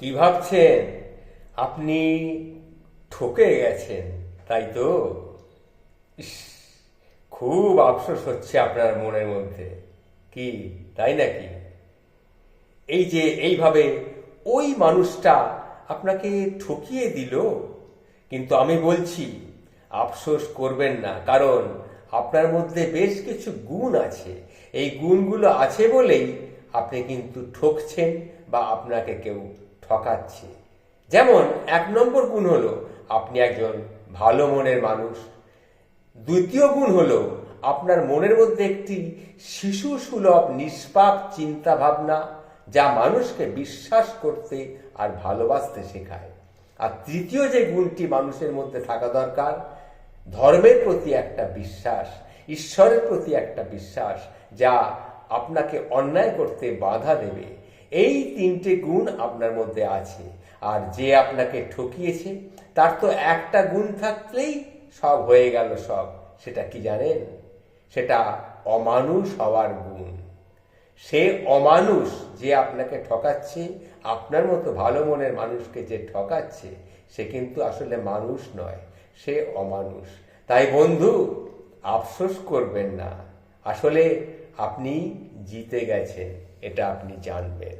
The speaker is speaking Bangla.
কি ভাবছেন? আপনি ঠকে গেছেন, তাই তো? খুব আফসোস হচ্ছে আপনার মনের মধ্যে। কি, তাই নাকি? এই যে, এইভাবে ওই মানুষটা আপনাকে ঠকিয়ে দিল, কিন্তু আমি বলছি, আফসোস করবেন না, কারণ আপনার মধ্যে বেশ কিছু গুণ আছে। এই গুণগুলো আছে বলেই আপনি কিন্তু ঠকছেন বা আপনাকে কেউ ঠকাচ্ছে। যেমন, এক নম্বর গুণ হলো, আপনি একজন ভালো মনের মানুষ। দ্বিতীয় গুণ হলো, আপনার মনের মধ্যে একটি শিশু সুলভ, নিষ্পাপ চিন্তা ভাবনা যা মানুষকে বিশ্বাস করতে আর ভালোবাসতে শেখায়। আর তৃতীয় যে গুণটি মানুষের মধ্যে থাকা দরকার, ধর্মের প্রতি একটা বিশ্বাস, ঈশ্বরের প্রতি একটা বিশ্বাস, যা আপনাকে অন্যায় করতে বাধা দেবে। এই তিনটে গুণ আপনার মধ্যে আছে। আর যে আপনাকে ঠকিয়েছে, তার তো একটা গুণ থাকলেই সব হয়ে গেল সব। সেটা কি জানেন? সেটা অমানুষ হওয়ার গুণ। সে অমানুষ যে আপনাকে ঠকাচ্ছে, আপনার মতো ভালো মনের মানুষকে যে ঠকাচ্ছে, সে কিন্তু আসলে মানুষ নয়, সে অমানুষ। তাই বন্ধু, আফসোস করবেন না। আসলে আপনি জিতে গেছেন এটা আপনি জানবেন।